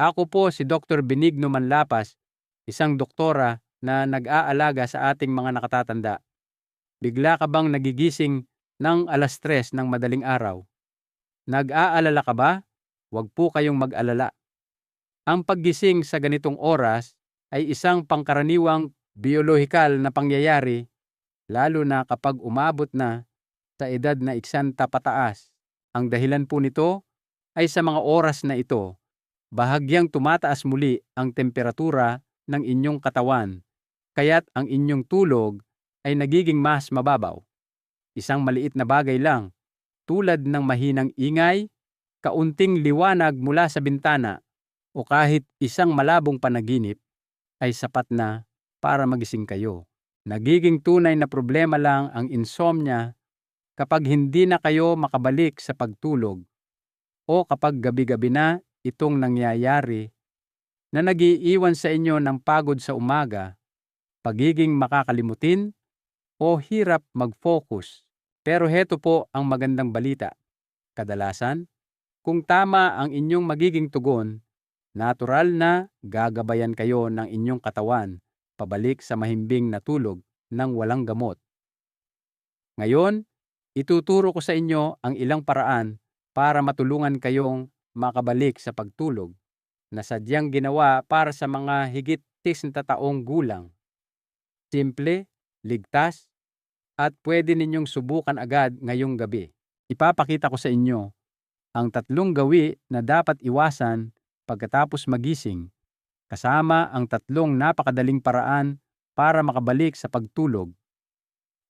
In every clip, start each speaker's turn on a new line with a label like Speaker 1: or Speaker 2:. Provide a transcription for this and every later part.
Speaker 1: Ako po si Dr. Benigno Manlapas, isang doktora na nag-aalaga sa ating mga nakatatanda. Bigla ka bang nagigising ng alas tres ng madaling araw? Nag-aalala ka ba? Huwag po kayong mag-alala. Ang paggising sa ganitong oras ay isang pangkaraniwang biolohikal na pangyayari lalo na kapag umabot na sa edad na iksanta pataas. Ang dahilan po nito ay sa mga oras na ito, bahagyang tumataas muli ang temperatura ng inyong katawan, kaya't ang inyong tulog ay nagiging mas mababaw. Isang maliit na bagay lang, tulad ng mahinang ingay, kaunting liwanag mula sa bintana, o kahit isang malabong panaginip, ay sapat na para magising kayo. Nagiging tunay na problema lang ang insomnia kapag hindi na kayo makabalik sa pagtulog o kapag gabi-gabi na itong nangyayari na nagiiwan sa inyo ng pagod sa umaga, pagiging makakalimutin o hirap mag-focus. Pero heto po ang magandang balita. Kadalasan, kung tama ang inyong magiging tugon, natural na gagabayan kayo ng inyong katawan pabalik sa mahimbing na tulog ng walang gamot. Ngayon, ituturo ko sa inyo ang ilang paraan para matulungan kayong makabalik sa pagtulog na sadyang ginawa para sa mga higit 60 taong gulang. Simple, ligtas, at pwede ninyong subukan agad ngayong gabi. Ipapakita ko sa inyo ang tatlong gawi na dapat iwasan pagkatapos magising kasama ang tatlong napakadaling paraan para makabalik sa pagtulog.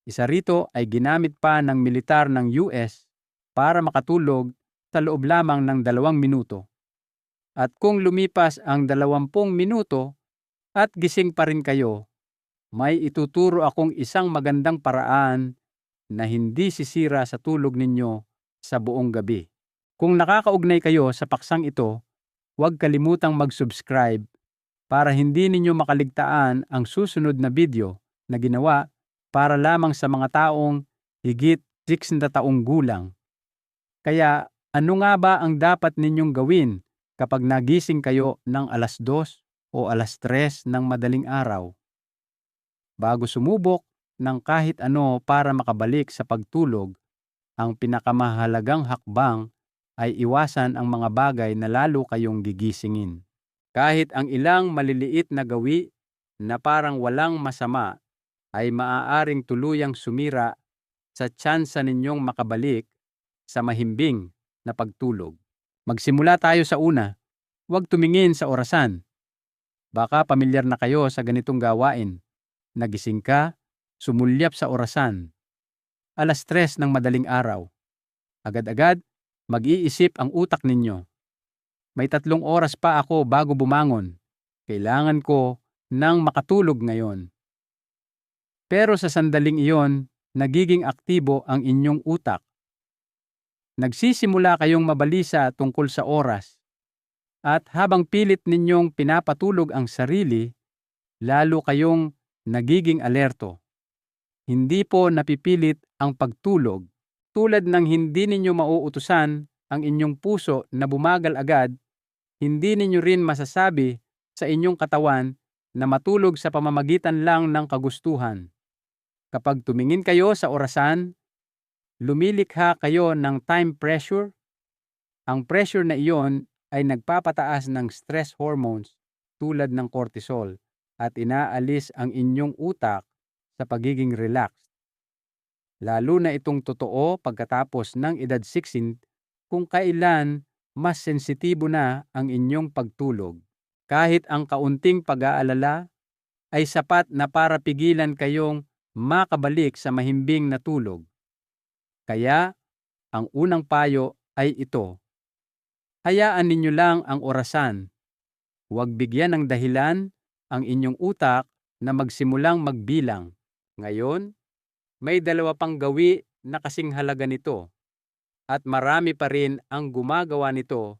Speaker 1: Isa rito ay ginamit pa ng militar ng US para makatulog sa loob lamang ng dalawang minuto. At kung lumipas ang dalawampung minuto at gising pa rin kayo, may ituturo akong isang magandang paraan na hindi sisira sa tulog ninyo sa buong gabi. Kung nakakaugnay kayo sa paksang ito, huwag kalimutang mag-subscribe para hindi ninyo makaligtaan ang susunod na video na ginawa para lamang sa mga taong higit 60 taong gulang. Kaya ano nga ba ang dapat ninyong gawin kapag nagising kayo ng alas 2 o alas 3 ng madaling araw? Bago sumubok ng kahit ano para makabalik sa pagtulog, ang pinakamahalagang hakbang ay iwasan ang mga bagay na lalo kayong gigisingin. Kahit ang ilang maliliit na gawi na parang walang masama ay maaaring tuluyang sumira sa tsansa ninyong makabalik sa mahimbing na pagtulog. Magsimula tayo sa una. Huwag tumingin sa orasan. Baka pamilyar na kayo sa ganitong gawain. Nagising ka, sumulyap sa orasan. Alas tres ng madaling araw. Agad-agad, mag-iisip ang utak ninyo may tatlong oras pa ako bago bumangon. Kailangan ko nang makatulog ngayon. Pero sa sandaling iyon, nagiging aktibo ang inyong utak. Nagsisimula kayong mabalisa tungkol sa oras. At habang pilit ninyong pinapatulog ang sarili, lalo kayong nagiging alerto. Hindi po napipilit ang pagtulog tulad ng hindi ninyo mauutusan ang inyong puso na bumagal agad hindi ninyo rin masasabi sa inyong katawan na matulog sa pamamagitan lang ng kagustuhan. Kapag tumingin kayo sa orasan, lumilikha kayo ng time pressure. Ang pressure na iyon ay nagpapataas ng stress hormones tulad ng cortisol at inaalis ang inyong utak sa pagiging relaxed. Lalo na itong totoo pagkatapos ng edad 16 kung kailan mas sensitibo na ang inyong pagtulog. Kahit ang kaunting pag-aalala ay sapat na para pigilan kayong makabalik sa mahimbing na tulog. Kaya, ang unang payo ay ito. Hayaan ninyo lang ang orasan. Huwag bigyan ng dahilan ang inyong utak na magsimulang magbilang. Ngayon, may dalawa pang gawi na kasing halaga nito at marami pa rin ang gumagawa nito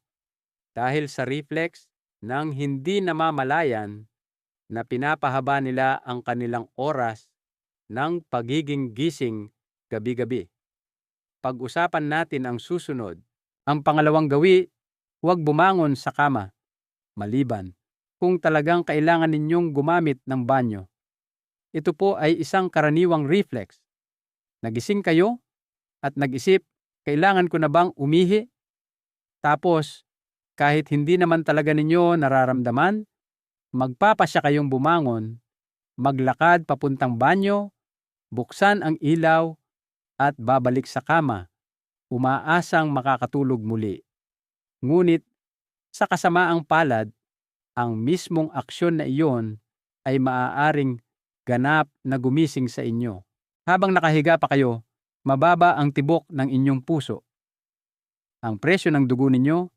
Speaker 1: dahil sa reflex ng hindi namamalayan na pinapahaba nila ang kanilang oras ng pagiging gising gabi-gabi. Pag-usapan natin ang susunod. Ang pangalawang gawi, huwag bumangon sa kama. maliban kung talagang kailangan ninyong gumamit ng banyo. Ito po ay isang karaniwang reflex. Nagising kayo at nag-isip, kailangan ko na bang umihi? Tapos, kahit hindi naman talaga ninyo nararamdaman, magpapasya kayong bumangon, maglakad papuntang banyo, buksan ang ilaw, at babalik sa kama, umaasang makakatulog muli. Ngunit, sa kasamaang palad, ang mismong aksyon na iyon ay maaaring ganap na gumising sa inyo. Habang nakahiga pa kayo, mababa ang tibok ng inyong puso. Ang presyo ng dugo ninyo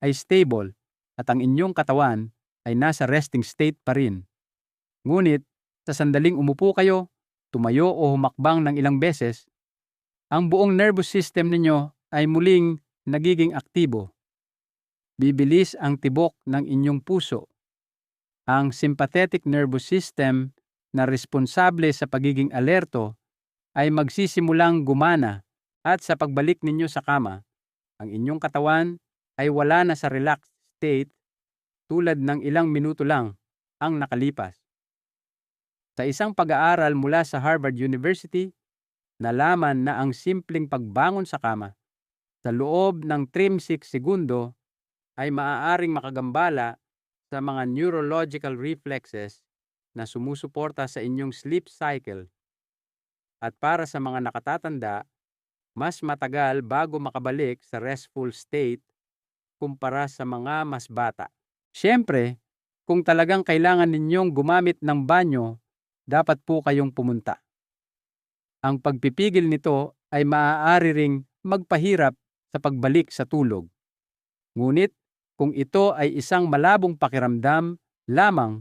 Speaker 1: ay stable at ang inyong katawan ay nasa resting state pa rin. Ngunit, sa sandaling umupo kayo, tumayo o humakbang ng ilang beses, ang buong nervous system ninyo ay muling nagiging aktibo. Bibilis ang tibok ng inyong puso. Ang sympathetic nervous system na responsable sa pagiging alerto ay magsisimulang gumana at sa pagbalik ninyo sa kama, ang inyong katawan ay wala na sa relaxed state tulad ng ilang minuto lang ang nakalipas. Sa isang pag-aaral mula sa Harvard University, nalaman na ang simpleng pagbangon sa kama sa loob ng 36 segundo ay maaaring makagambala sa mga neurological reflexes na sumusuporta sa inyong sleep cycle. At para sa mga nakatatanda, mas matagal bago makabalik sa restful state kumpara sa mga mas bata. Siyempre, kung talagang kailangan ninyong gumamit ng banyo, dapat po kayong pumunta. Ang pagpipigil nito ay maaari ring magpahirap sa pagbalik sa tulog. Ngunit kung ito ay isang malabong pakiramdam lamang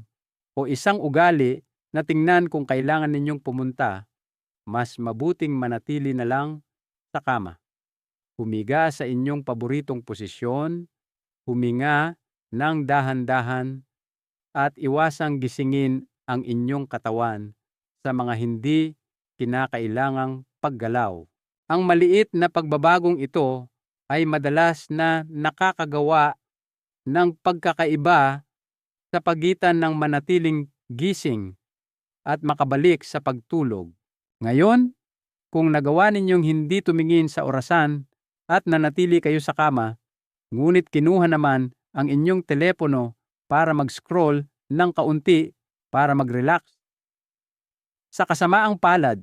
Speaker 1: o isang ugali na tingnan kung kailangan ninyong pumunta, mas mabuting manatili na lang sa kama. Humiga sa inyong paboritong posisyon, huminga ng dahan-dahan, at iwasang gisingin ang inyong katawan sa mga hindi kinakailangang paggalaw. Ang maliit na pagbabagong ito ay madalas na nakakagawa ng pagkakaiba sa pagitan ng manatiling gising at makabalik sa pagtulog. Ngayon, kung nagawa ninyong hindi tumingin sa orasan at nanatili kayo sa kama, ngunit kinuha naman ang inyong telepono para mag-scroll ng kaunti para mag-relax. Sa kasamaang palad,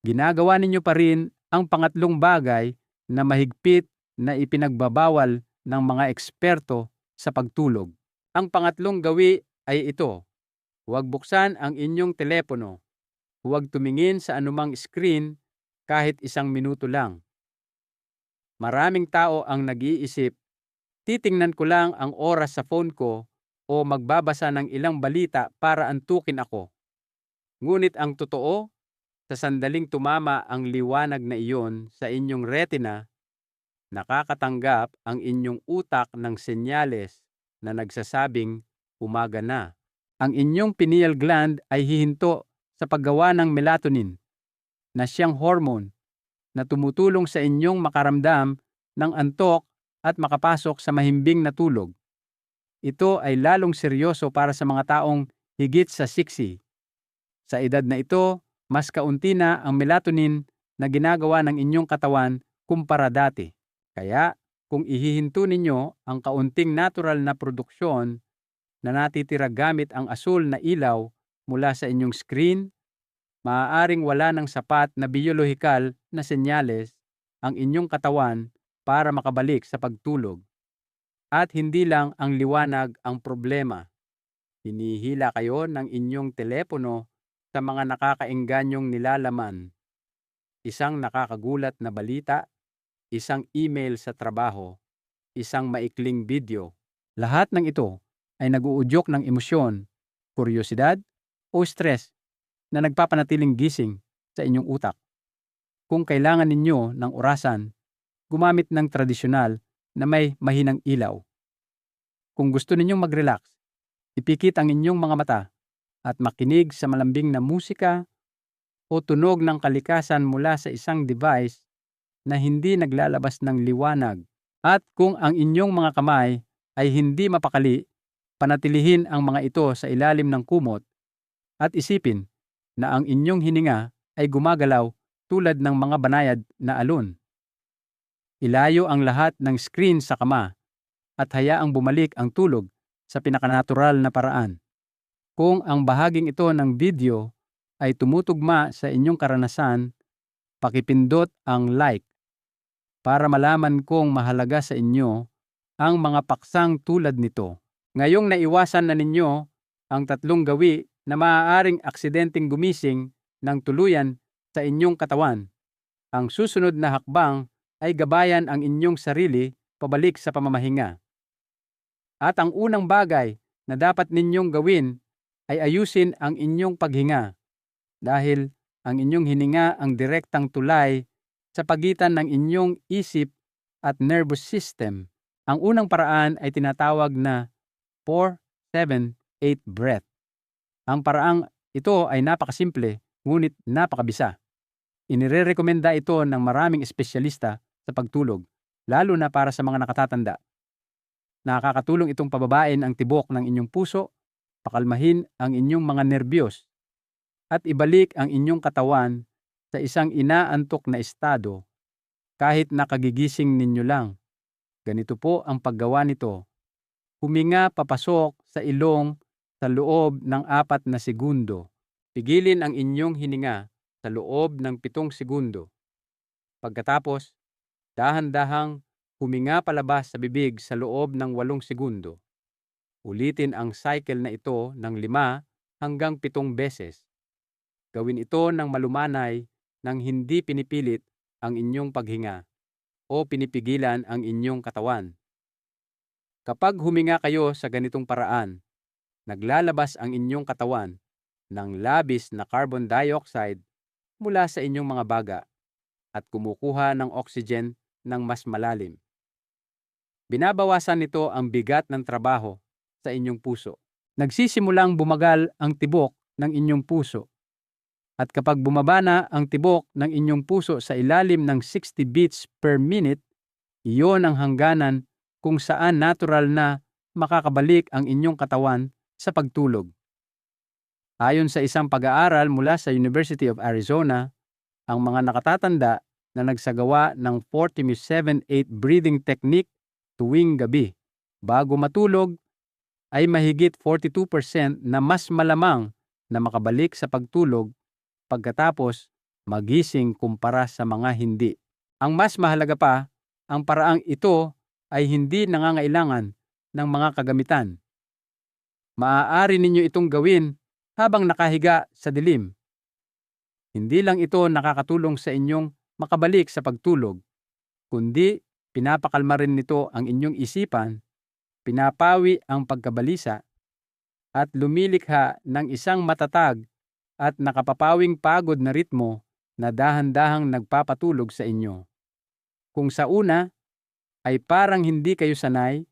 Speaker 1: ginagawa ninyo pa rin ang pangatlong bagay na mahigpit na ipinagbabawal ng mga eksperto sa pagtulog. Ang pangatlong gawi ay ito. Huwag buksan ang inyong telepono. Huwag tumingin sa anumang screen kahit isang minuto lang. Maraming tao ang nag-iisip, titingnan ko lang ang oras sa phone ko o magbabasa ng ilang balita para antukin ako. Ngunit ang totoo, sa sandaling tumama ang liwanag na iyon sa inyong retina, nakakatanggap ang inyong utak ng senyales na nagsasabing umaga na. Ang inyong pineal gland ay hihinto sa paggawa ng melatonin na siyang hormone na tumutulong sa inyong makaramdam ng antok at makapasok sa mahimbing na tulog. Ito ay lalong seryoso para sa mga taong higit sa 60. Sa edad na ito, mas kaunti na ang melatonin na ginagawa ng inyong katawan kumpara dati. Kaya, kung ihihinto ninyo ang kaunting natural na produksyon na natitira gamit ang asul na ilaw mula sa inyong screen maaaring wala ng sapat na biolohikal na senyales ang inyong katawan para makabalik sa pagtulog. At hindi lang ang liwanag ang problema. Hinihila kayo ng inyong telepono sa mga nakakaingganyong nilalaman. Isang nakakagulat na balita, isang email sa trabaho, isang maikling video. Lahat ng ito ay naguudyok ng emosyon, kuryosidad o stress na nagpapanatiling gising sa inyong utak. Kung kailangan ninyo ng orasan, gumamit ng tradisyonal na may mahinang ilaw. Kung gusto ninyong mag-relax, ipikit ang inyong mga mata at makinig sa malambing na musika o tunog ng kalikasan mula sa isang device na hindi naglalabas ng liwanag. At kung ang inyong mga kamay ay hindi mapakali, panatilihin ang mga ito sa ilalim ng kumot at isipin na ang inyong hininga ay gumagalaw tulad ng mga banayad na alon. Ilayo ang lahat ng screen sa kama at hayaang bumalik ang tulog sa pinakanatural na paraan. Kung ang bahaging ito ng video ay tumutugma sa inyong karanasan, pakipindot ang like para malaman kong mahalaga sa inyo ang mga paksang tulad nito. Ngayong naiwasan na ninyo ang tatlong gawi na maaaring aksidenteng gumising ng tuluyan sa inyong katawan, ang susunod na hakbang ay gabayan ang inyong sarili pabalik sa pamamahinga. At ang unang bagay na dapat ninyong gawin ay ayusin ang inyong paghinga dahil ang inyong hininga ang direktang tulay sa pagitan ng inyong isip at nervous system. Ang unang paraan ay tinatawag na 4-7-8 breath. Ang paraang ito ay napakasimple ngunit napakabisa. Inirerekomenda ito ng maraming espesyalista sa pagtulog, lalo na para sa mga nakatatanda. Nakakatulong itong pababain ang tibok ng inyong puso, pakalmahin ang inyong mga nerbiyos, at ibalik ang inyong katawan sa isang inaantok na estado kahit nakagigising ninyo lang. Ganito po ang paggawa nito. Huminga papasok sa ilong sa loob ng apat na segundo. Pigilin ang inyong hininga sa loob ng pitong segundo. Pagkatapos, dahan-dahang huminga palabas sa bibig sa loob ng walong segundo. Ulitin ang cycle na ito ng lima hanggang pitong beses. Gawin ito ng malumanay nang hindi pinipilit ang inyong paghinga o pinipigilan ang inyong katawan. Kapag huminga kayo sa ganitong paraan, naglalabas ang inyong katawan ng labis na carbon dioxide mula sa inyong mga baga at kumukuha ng oxygen ng mas malalim. Binabawasan nito ang bigat ng trabaho sa inyong puso. Nagsisimulang bumagal ang tibok ng inyong puso. At kapag bumaba na ang tibok ng inyong puso sa ilalim ng 60 beats per minute, iyon ang hangganan kung saan natural na makakabalik ang inyong katawan sa pagtulog. Ayon sa isang pag-aaral mula sa University of Arizona, ang mga nakatatanda na nagsagawa ng 47-8 breathing technique tuwing gabi bago matulog ay mahigit 42% na mas malamang na makabalik sa pagtulog pagkatapos magising kumpara sa mga hindi. Ang mas mahalaga pa, ang paraang ito ay hindi nangangailangan ng mga kagamitan. Maaari ninyo itong gawin habang nakahiga sa dilim. Hindi lang ito nakakatulong sa inyong makabalik sa pagtulog, kundi pinapakalma rin nito ang inyong isipan, pinapawi ang pagkabalisa, at lumilikha ng isang matatag at nakapapawing pagod na ritmo na dahan-dahang nagpapatulog sa inyo. Kung sa una ay parang hindi kayo sanay,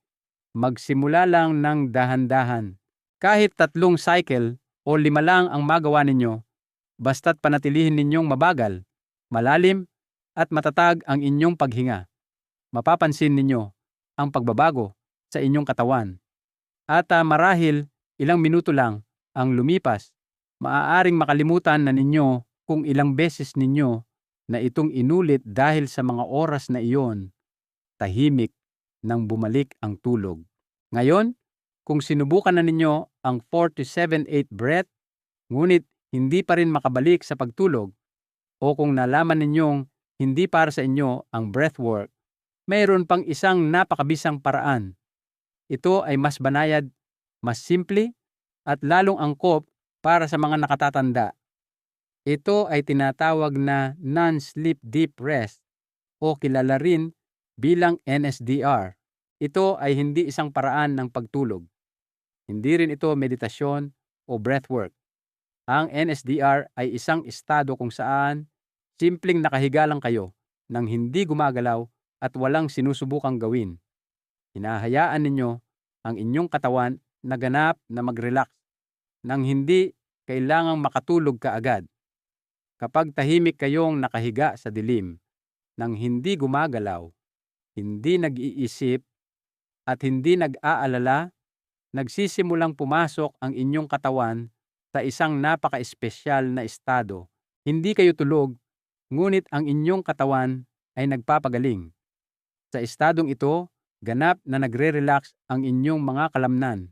Speaker 1: magsimula lang ng dahan-dahan. Kahit tatlong cycle o lima lang ang magawa ninyo, basta't panatilihin ninyong mabagal, malalim at matatag ang inyong paghinga. Mapapansin ninyo ang pagbabago sa inyong katawan. At uh, marahil ilang minuto lang ang lumipas maaaring makalimutan na ninyo kung ilang beses ninyo na itong inulit dahil sa mga oras na iyon, tahimik nang bumalik ang tulog. Ngayon, kung sinubukan na ninyo ang 47-8 breath, ngunit hindi pa rin makabalik sa pagtulog, o kung nalaman ninyong hindi para sa inyo ang breathwork, mayroon pang isang napakabisang paraan. Ito ay mas banayad, mas simple, at lalong angkop para sa mga nakatatanda. Ito ay tinatawag na non-sleep deep rest o kilala rin bilang NSDR. Ito ay hindi isang paraan ng pagtulog. Hindi rin ito meditasyon o breathwork. Ang NSDR ay isang estado kung saan simpleng nakahiga lang kayo nang hindi gumagalaw at walang sinusubukang gawin. Hinahayaan ninyo ang inyong katawan na ganap na mag-relax nang hindi kailangang makatulog ka agad. Kapag tahimik kayong nakahiga sa dilim, nang hindi gumagalaw, hindi nag-iisip, at hindi nag-aalala, nagsisimulang pumasok ang inyong katawan sa isang napaka-espesyal na estado. Hindi kayo tulog, ngunit ang inyong katawan ay nagpapagaling. Sa estadong ito, ganap na nagre-relax ang inyong mga kalamnan.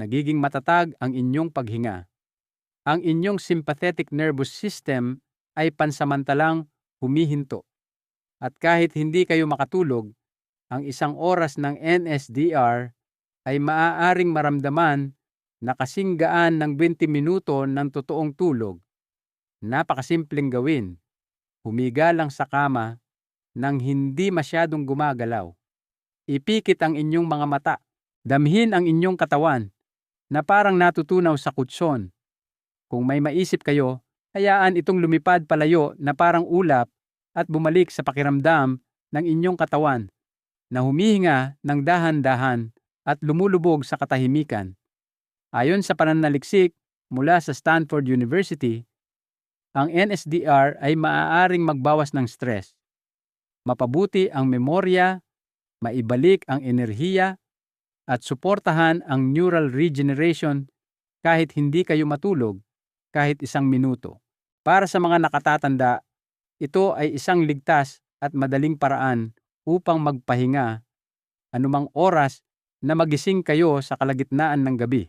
Speaker 1: Nagiging matatag ang inyong paghinga. Ang inyong sympathetic nervous system ay pansamantalang humihinto. At kahit hindi kayo makatulog, ang isang oras ng NSDR ay maaaring maramdaman na kasing gaan ng 20 minuto ng totoong tulog. Napakasimpleng gawin. Humiga lang sa kama nang hindi masyadong gumagalaw. Ipikit ang inyong mga mata. Damhin ang inyong katawan na parang natutunaw sa kutson. Kung may maisip kayo, hayaan itong lumipad palayo na parang ulap at bumalik sa pakiramdam ng inyong katawan na humihinga ng dahan-dahan at lumulubog sa katahimikan. Ayon sa pananaliksik mula sa Stanford University, ang NSDR ay maaaring magbawas ng stress, mapabuti ang memorya, maibalik ang enerhiya, at suportahan ang neural regeneration kahit hindi kayo matulog kahit isang minuto. Para sa mga nakatatanda, ito ay isang ligtas at madaling paraan upang magpahinga anumang oras na magising kayo sa kalagitnaan ng gabi.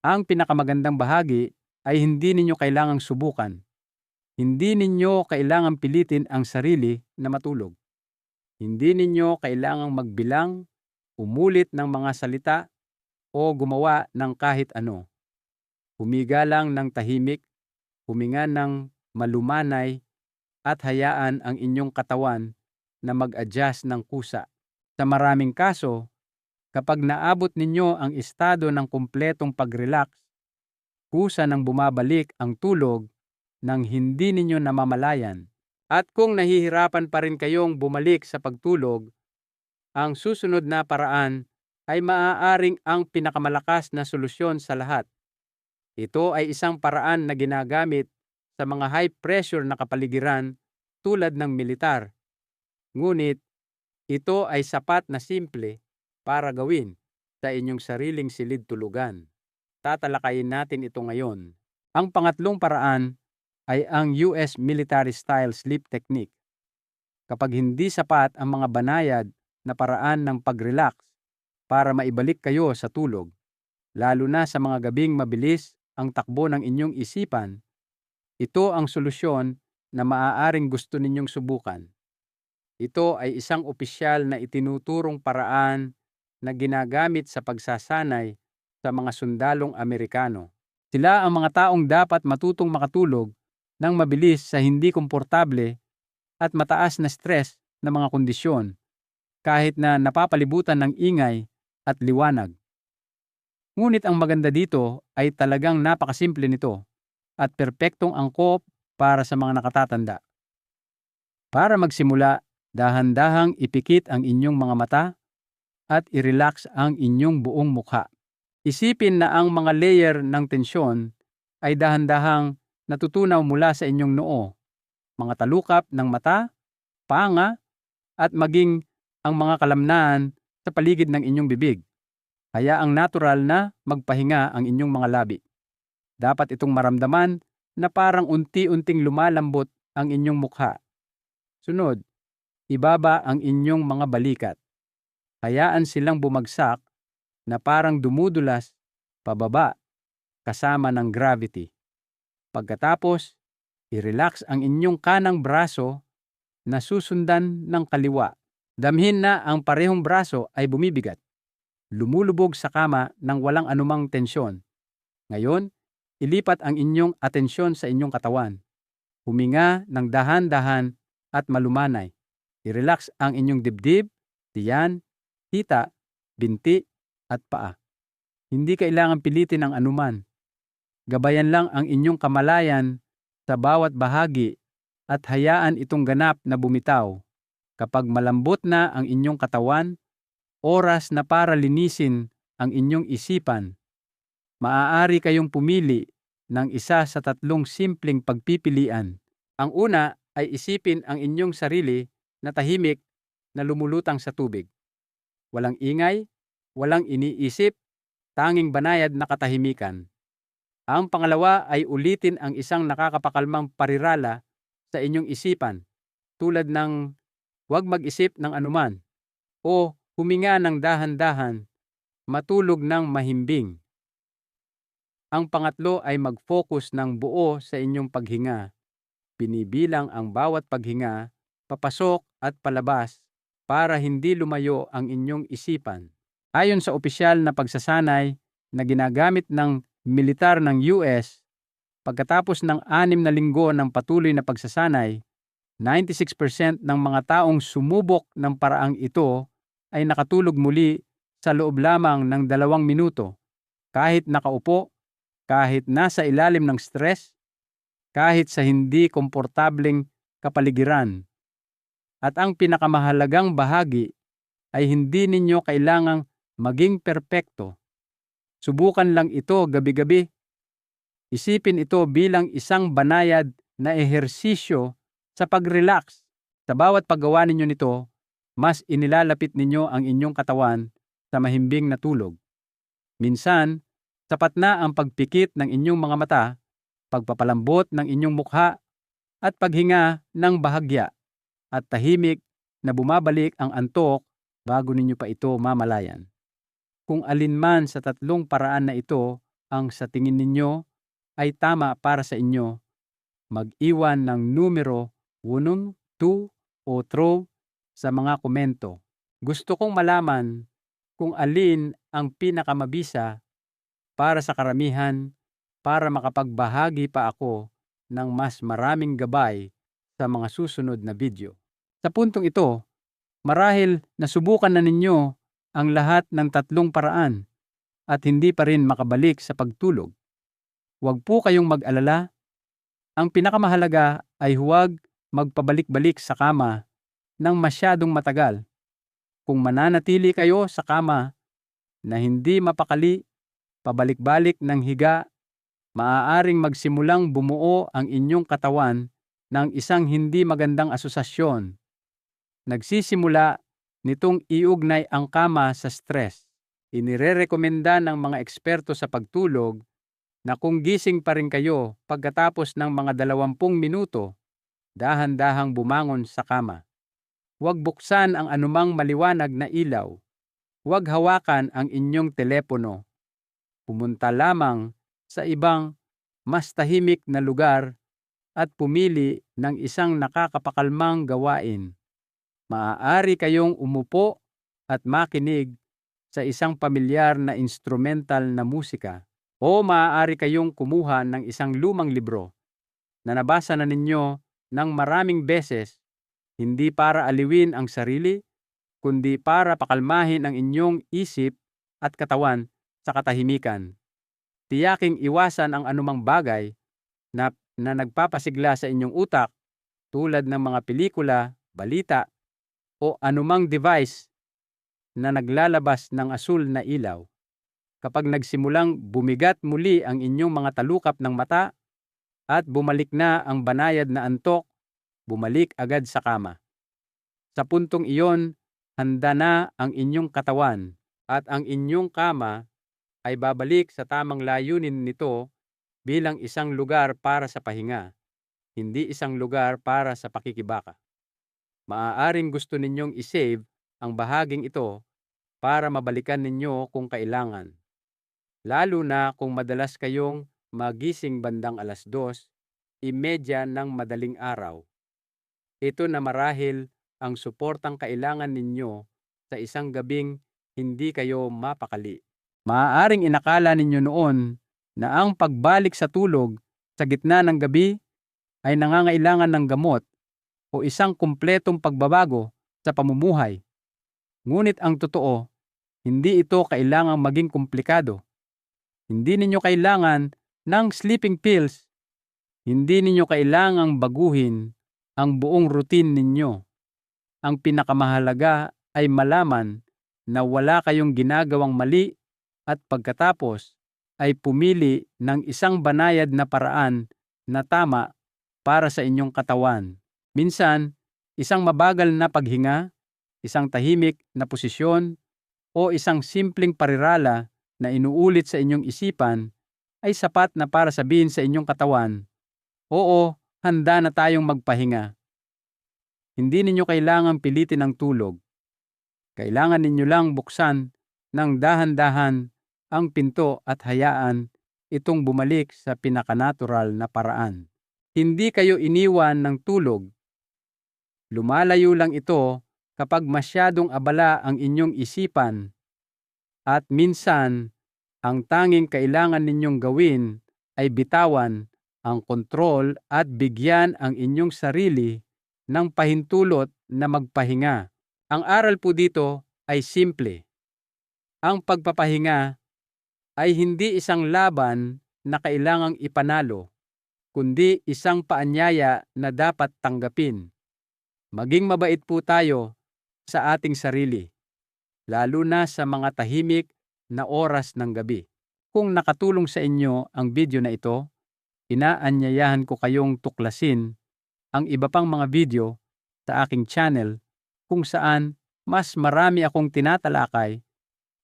Speaker 1: Ang pinakamagandang bahagi ay hindi ninyo kailangang subukan. Hindi ninyo kailangang pilitin ang sarili na matulog. Hindi ninyo kailangang magbilang, umulit ng mga salita, o gumawa ng kahit ano. Humiga lang ng tahimik, huminga ng malumanay, at hayaan ang inyong katawan na mag-adjust ng kusa. Sa maraming kaso, kapag naabot ninyo ang estado ng kumpletong pag-relax, kusa nang bumabalik ang tulog nang hindi ninyo namamalayan. At kung nahihirapan pa rin kayong bumalik sa pagtulog, ang susunod na paraan ay maaaring ang pinakamalakas na solusyon sa lahat. Ito ay isang paraan na ginagamit sa mga high pressure na kapaligiran tulad ng militar. Ngunit ito ay sapat na simple para gawin sa inyong sariling silid tulugan. Tatalakayin natin ito ngayon. Ang pangatlong paraan ay ang US military style sleep technique. Kapag hindi sapat ang mga banayad na paraan ng pag-relax para maibalik kayo sa tulog, lalo na sa mga gabing mabilis ang takbo ng inyong isipan, ito ang solusyon na maaaring gusto ninyong subukan. Ito ay isang opisyal na itinuturong paraan na ginagamit sa pagsasanay sa mga sundalong Amerikano. Sila ang mga taong dapat matutong makatulog ng mabilis sa hindi komportable at mataas na stress na mga kondisyon kahit na napapalibutan ng ingay at liwanag. Ngunit ang maganda dito ay talagang napakasimple nito at perpektong angkop para sa mga nakatatanda. Para magsimula, dahan-dahang ipikit ang inyong mga mata at i-relax ang inyong buong mukha. Isipin na ang mga layer ng tensyon ay dahan-dahang natutunaw mula sa inyong noo, mga talukap ng mata, panga, at maging ang mga kalamnaan sa paligid ng inyong bibig. Hayaang natural na magpahinga ang inyong mga labi. Dapat itong maramdaman na parang unti-unting lumalambot ang inyong mukha. Sunod, ibaba ang inyong mga balikat. Hayaan silang bumagsak na parang dumudulas pababa kasama ng gravity. Pagkatapos, i-relax ang inyong kanang braso na susundan ng kaliwa. Damhin na ang parehong braso ay bumibigat. Lumulubog sa kama ng walang anumang tensyon. Ngayon, ilipat ang inyong atensyon sa inyong katawan. Huminga ng dahan-dahan at malumanay. I-relax ang inyong dibdib, tiyan, hita, binti, at paa. Hindi kailangan pilitin ang anuman. Gabayan lang ang inyong kamalayan sa bawat bahagi at hayaan itong ganap na bumitaw. Kapag malambot na ang inyong katawan, oras na para linisin ang inyong isipan. Maaari kayong pumili ng isa sa tatlong simpleng pagpipilian. Ang una ay isipin ang inyong sarili na tahimik na lumulutang sa tubig. Walang ingay, walang iniisip, tanging banayad na katahimikan. Ang pangalawa ay ulitin ang isang nakakapakalmang parirala sa inyong isipan tulad ng huwag mag-isip ng anuman o huminga ng dahan-dahan, matulog ng mahimbing. Ang pangatlo ay mag-focus ng buo sa inyong paghinga. Binibilang ang bawat paghinga, papasok at palabas para hindi lumayo ang inyong isipan. Ayon sa opisyal na pagsasanay na ginagamit ng militar ng US, pagkatapos ng anim na linggo ng patuloy na pagsasanay, 96% ng mga taong sumubok ng paraang ito ay nakatulog muli sa loob lamang ng dalawang minuto, kahit nakaupo, kahit nasa ilalim ng stress, kahit sa hindi komportableng kapaligiran. At ang pinakamahalagang bahagi ay hindi ninyo kailangang maging perpekto. Subukan lang ito gabi-gabi. Isipin ito bilang isang banayad na ehersisyo sa pag-relax. Sa bawat paggawa ninyo nito, mas inilalapit ninyo ang inyong katawan sa mahimbing na tulog. Minsan, sapat na ang pagpikit ng inyong mga mata, pagpapalambot ng inyong mukha, at paghinga ng bahagya at tahimik na bumabalik ang antok bago ninyo pa ito mamalayan. Kung alinman sa tatlong paraan na ito ang sa tingin ninyo ay tama para sa inyo, mag-iwan ng numero 1, 2 o 3 sa mga komento. Gusto kong malaman kung alin ang pinakamabisa para sa karamihan para makapagbahagi pa ako ng mas maraming gabay sa mga susunod na video. Sa puntong ito, marahil nasubukan na ninyo ang lahat ng tatlong paraan at hindi pa rin makabalik sa pagtulog. Huwag po kayong mag-alala. Ang pinakamahalaga ay huwag magpabalik-balik sa kama ng masyadong matagal. Kung mananatili kayo sa kama na hindi mapakali, pabalik-balik ng higa, maaaring magsimulang bumuo ang inyong katawan ng isang hindi magandang asosasyon. Nagsisimula nitong iugnay ang kama sa stress. Inirerekomenda ng mga eksperto sa pagtulog na kung gising pa rin kayo pagkatapos ng mga dalawampung minuto, dahan-dahang bumangon sa kama. Huwag buksan ang anumang maliwanag na ilaw. Huwag hawakan ang inyong telepono. Pumunta lamang sa ibang mas tahimik na lugar at pumili ng isang nakakapakalmang gawain. Maaari kayong umupo at makinig sa isang pamilyar na instrumental na musika o maaari kayong kumuha ng isang lumang libro na nabasa na ninyo ng maraming beses, hindi para aliwin ang sarili, kundi para pakalmahin ang inyong isip at katawan sa katahimikan. Tiyaking iwasan ang anumang bagay na, na nagpapasigla sa inyong utak tulad ng mga pelikula, balita, o anumang device na naglalabas ng asul na ilaw. Kapag nagsimulang bumigat muli ang inyong mga talukap ng mata at bumalik na ang banayad na antok, bumalik agad sa kama. Sa puntong iyon, handa na ang inyong katawan at ang inyong kama ay babalik sa tamang layunin nito bilang isang lugar para sa pahinga, hindi isang lugar para sa pakikibaka. Maaaring gusto ninyong isave ang bahaging ito para mabalikan ninyo kung kailangan. Lalo na kung madalas kayong magising bandang alas dos, imedya ng madaling araw. Ito na marahil ang suportang kailangan ninyo sa isang gabing hindi kayo mapakali. Maaaring inakala ninyo noon na ang pagbalik sa tulog sa gitna ng gabi ay nangangailangan ng gamot o isang kumpletong pagbabago sa pamumuhay. Ngunit ang totoo, hindi ito kailangang maging komplikado. Hindi ninyo kailangan ng sleeping pills. Hindi ninyo kailangang baguhin ang buong routine ninyo. Ang pinakamahalaga ay malaman na wala kayong ginagawang mali at pagkatapos ay pumili ng isang banayad na paraan na tama para sa inyong katawan. Minsan, isang mabagal na paghinga, isang tahimik na posisyon, o isang simpleng parirala na inuulit sa inyong isipan ay sapat na para sabihin sa inyong katawan, Oo, handa na tayong magpahinga. Hindi ninyo kailangang pilitin ang tulog. Kailangan ninyo lang buksan ng dahan-dahan ang pinto at hayaan itong bumalik sa pinakanatural na paraan. Hindi kayo iniwan ng tulog. Lumalayo lang ito kapag masyadong abala ang inyong isipan at minsan ang tanging kailangan ninyong gawin ay bitawan ang kontrol at bigyan ang inyong sarili ng pahintulot na magpahinga. Ang aral po dito ay simple. Ang pagpapahinga ay hindi isang laban na kailangang ipanalo, kundi isang paanyaya na dapat tanggapin. Maging mabait po tayo sa ating sarili, lalo na sa mga tahimik na oras ng gabi. Kung nakatulong sa inyo ang video na ito, inaanyayahan ko kayong tuklasin ang iba pang mga video sa aking channel kung saan mas marami akong tinatalakay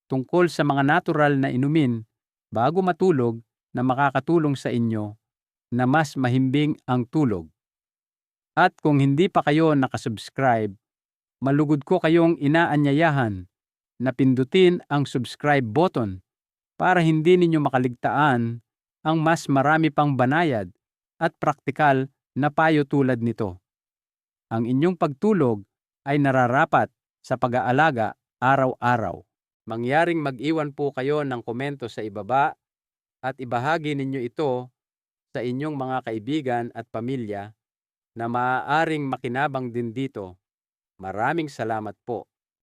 Speaker 1: tungkol sa mga natural na inumin bago matulog na makakatulong sa inyo na mas mahimbing ang tulog. At kung hindi pa kayo nakasubscribe, malugod ko kayong inaanyayahan na pindutin ang subscribe button para hindi ninyo makaligtaan ang mas marami pang banayad at praktikal na payo tulad nito. Ang inyong pagtulog ay nararapat sa pag-aalaga araw-araw. Mangyaring mag-iwan po kayo ng komento sa ibaba at ibahagi ninyo ito sa inyong mga kaibigan at pamilya na maaaring makinabang din dito. Maraming salamat po.